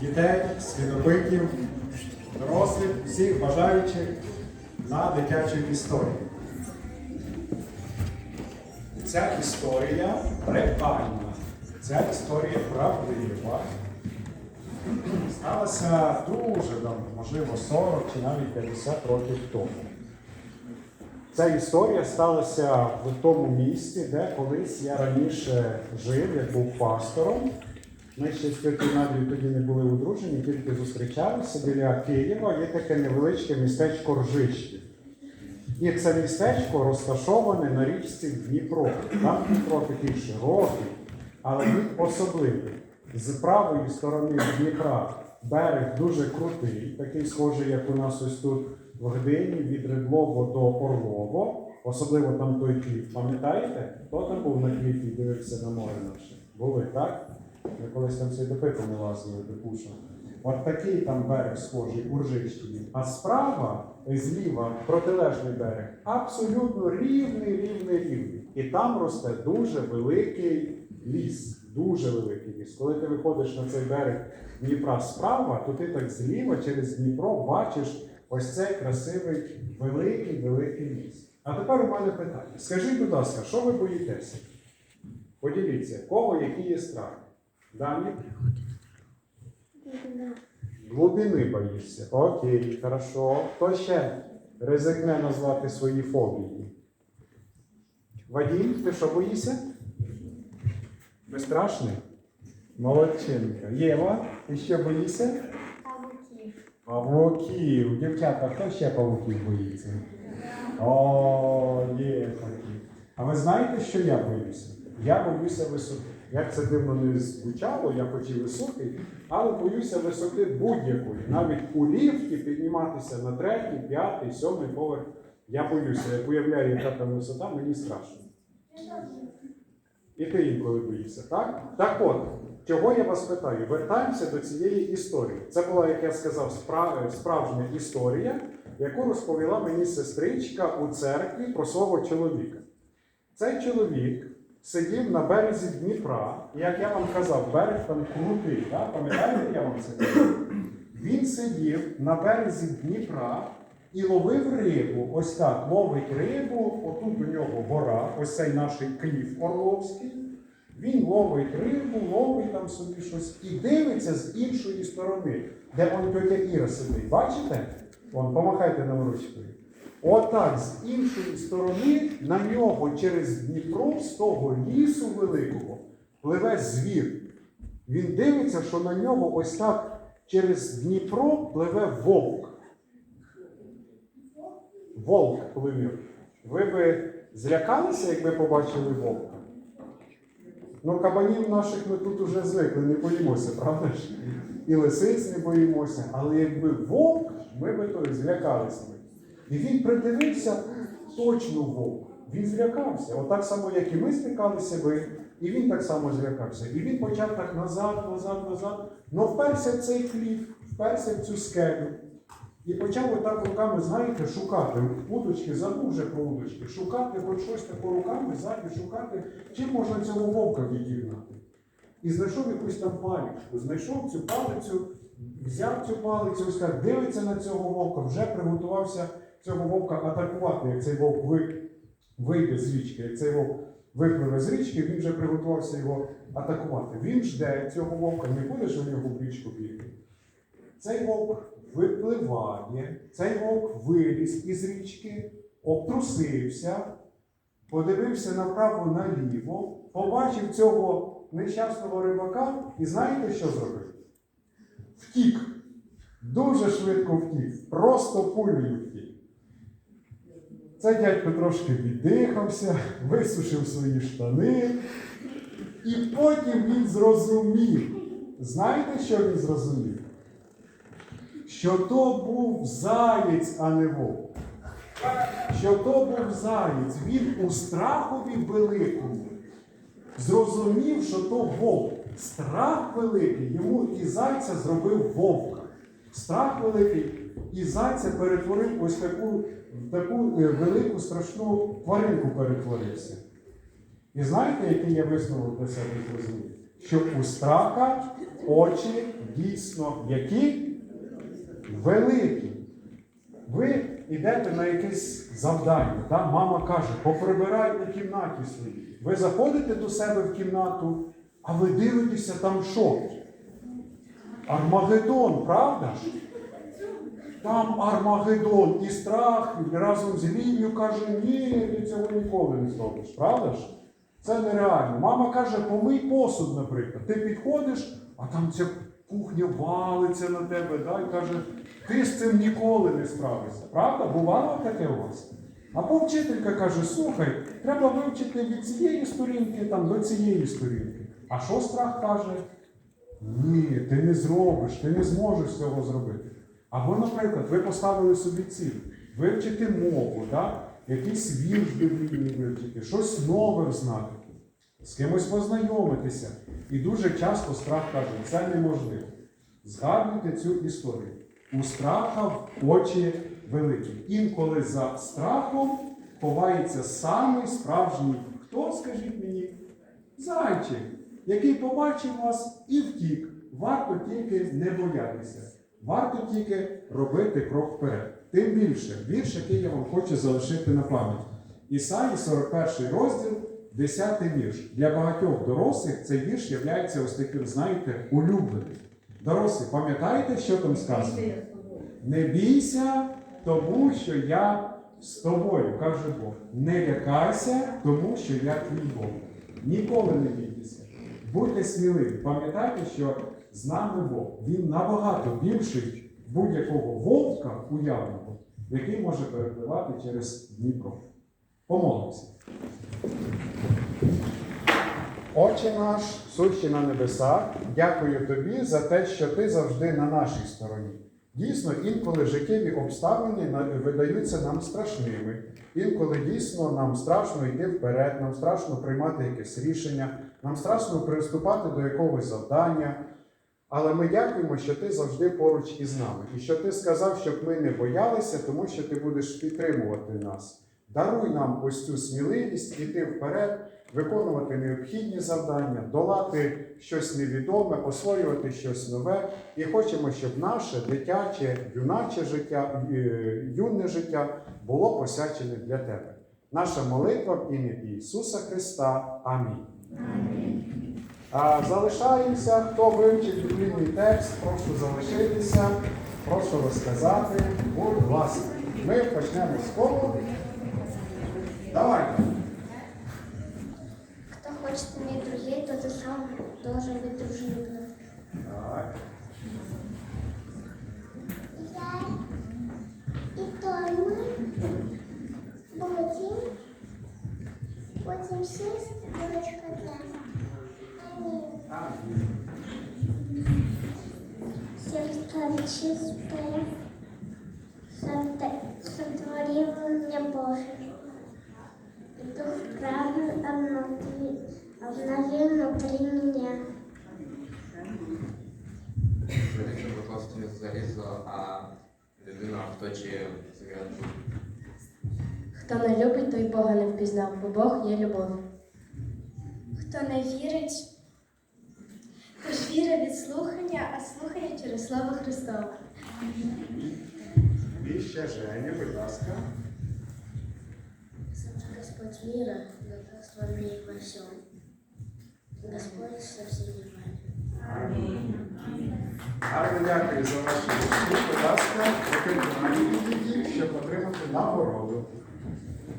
дітей, слідопитів, дорослих, всіх бажаючих на дитячу історію. Ця історія реальна, ця історія правдива. Сталася дуже давно, можливо, 40 чи навіть 50 років тому. Ця історія сталася в тому місті, де колись я раніше жив, я був пастором. Ми ще з Надією тоді не були одружені, тільки зустрічалися біля Києва. Є таке невеличке містечко Ржищів. І це містечко розташоване на річці Дніпро. Там Дніпро такий широкий, але він особливий. З правої сторони Дніпра берег дуже крутий, такий схожий, як у нас ось тут в Гдині, від Редлово до Орлово. Особливо там той кліф. Пам'ятаєте? Хто там був на кліфі і дивився на море наше? Були, так? Ми колись там світопитом не лазили до Куша. От такий там берег схожий у Ржищеві. А справа, зліва, протилежний берег, абсолютно рівний, рівний, рівний. І там росте дуже великий ліс. Дуже великий ліс. Коли ти виходиш на цей берег Дніпра справа, то ти так зліва через Дніпро бачиш ось цей красивий великий великий ліс. А тепер у мене питання. Скажіть, будь ласка, що ви боїтеся? Поділіться, кого який є страх? Дані? Глибини боїшся. Окей, хорошо. Хто ще ризикне назвати свої фобії? Вадим, ти що боїшся? Безстрашний? Молодчинка. Єва, ти що боїшся? Павуків. Павуків. Дівчата, хто ще павуків боїться? О, є такі. А ви знаєте, що я боюся? Я боюся висоти. Як це дивно не звучало, я хоч і високий, але боюся висоти будь-якої. Навіть у ліфті підніматися на третій, п'ятий, сьомий поверх. Я боюся. Як уявляю, яка там висота, мені страшно. І ти інколи боїшся, так? Так от, чого я вас питаю? Вертаємося до цієї історії. Це була, як я сказав, спра- справжня історія, яку розповіла мені сестричка у церкві про свого чоловіка. Цей чоловік сидів на березі Дніпра, як я вам казав, берег там крутий, так? пам'ятаєте, я вам це казав? Він сидів на березі Дніпра і ловив рибу. Ось так, ловить рибу, отут у нього гора, ось цей наш кліф Орловський. Він ловить рибу, ловить там собі щось і дивиться з іншої сторони, де он тетя Іра сидить. Бачите? Вон, помахайте нам ручкою. Отак, з іншої сторони, на нього через Дніпро, з того лісу великого, пливе звір. Він дивиться, що на нього ось так через Дніпро пливе вовк. Вовк пливе. Ви би злякалися, якби побачили вовка? Ну, кабанів наших ми тут уже звикли, не боїмося, правда ж? І лисиць не боїмося. Але якби вовк, ми би то злякалися. І він придивився точно вовк. Він злякався. Отак само, як і ми злякалися би, і він так само злякався. І він почав так назад, назад, назад, но вперся в цей кліф, вперся в цю скелю. І почав отак руками, знаєте, шукати. Удочки, забув вже про удочки, шукати хоч щось таке руками, ззаді, шукати, чим можна цього вовка відігнати. І знайшов якусь там паличку, знайшов цю палицю, взяв цю палицю, ось так дивиться на цього вовка, вже приготувався цього вовка атакувати, як цей вовк вийде з річки, як цей вовк випливе з річки, він вже приготувався його атакувати. Він жде цього вовка, не буде ж у нього в річку бігти. Цей вовк випливає, цей вовк виліз із річки, обтрусився, подивився направо-наліво, побачив цього нещасного рибака і знаєте, що зробив? Втік. Дуже швидко втік. Просто пулею втік. Цей дядько трошки віддихався, висушив свої штани, і потім він зрозумів. Знаєте, що він зрозумів? Що то був заєць, а не вовк. Що то був заєць. Він у страхові великому зрозумів, що то вовк. Страх великий йому і зайця зробив вовка. Страх великий і зайця перетворив ось таку, в таку е, велику страшну тваринку перетворився. І знаєте, який я висновок для себе зрозумів? Що у страха очі дійсно які великі. Ви йдете на якесь завдання, та? мама каже, поприбирай у кімнаті своїй. Ви заходите до себе в кімнату, а ви дивитеся там що? Армагеддон, правда ж? Там Армагеддон і страх і разом з лінію каже, ні, ти цього ніколи не зробиш, правда ж? Це нереально. Мама каже, помий посуд, наприклад. Ти підходиш, а там ця кухня валиться на тебе, да, і каже, ти з цим ніколи не справишся. Правда? Бувало таке у вас? Або вчителька каже, слухай, треба вивчити від цієї сторінки там, до цієї сторінки. А що страх каже? Ні, ти не зробиш, ти не зможеш цього зробити. Або, наприклад, ви поставили собі ціль вивчити мову, да? якийсь вірш біблійний вивчити, щось нове знати, з кимось познайомитися. І дуже часто страх каже, це неможливо. Згадуйте цю історію. У страха очі великі. Інколи за страхом ховається самий справжній. Хто, скажіть мені? Зайчик, який побачив вас і втік. Варто тільки не боятися. Варто тільки робити крок вперед. Тим більше, вірш, який я вам хочу залишити на пам'ять. Ісаї 41 розділ, 10 вірш. Для багатьох дорослих цей вірш є ось таким, знаєте, улюбленим. Дорослі, пам'ятаєте, що там сказано? Не бійся, тому що я з тобою, каже Бог. Не лякайся, тому що я твій Бог. Ніколи не бійтеся. Будьте сміливі. Пам'ятайте, що нами Бог. Він набагато більший будь-якого вовка уявного, який може перепливати через Дніпро. Помолимося. Отче наш, сущий на небесах, дякую тобі за те, що ти завжди на нашій стороні. Дійсно, інколи життєві обставини видаються нам страшними. Інколи дійсно нам страшно йти вперед, нам страшно приймати якесь рішення, нам страшно приступати до якогось завдання. Але ми дякуємо, що ти завжди поруч із нами, і що ти сказав, щоб ми не боялися, тому що ти будеш підтримувати нас. Даруй нам ось цю сміливість іти вперед, виконувати необхідні завдання, долати щось невідоме, освоювати щось нове. І хочемо, щоб наше дитяче, юначе життя, е, юне життя було посвячене для тебе. Наша молитва в ім'я Ісуса Христа. Амінь. А, залишаємося, хто вивчить біблійний текст, прошу залишитися, прошу розказати. Будь ласка, ми почнемо з кого? Давайте. Хто хоче мені друзей, то сам должен бути дружелюбным. Сердце чистое, сотворил мне Божий. И дух правый обнови, обнови внутри меня. Якщо викласти залізо, а людина вточує зв'язку. Хто не любить, той Бога не впізнав, бо Бог є любов. Хто не вірить, віра від слухання, а слухання через слово Христове. І ще Женя, будь ласка. Сам Господь мира, благословен мне во всем. Господь со всеми вами. Гарно дякую за ваші вірші. Будь ласка, виконання, щоб отримати нагороду.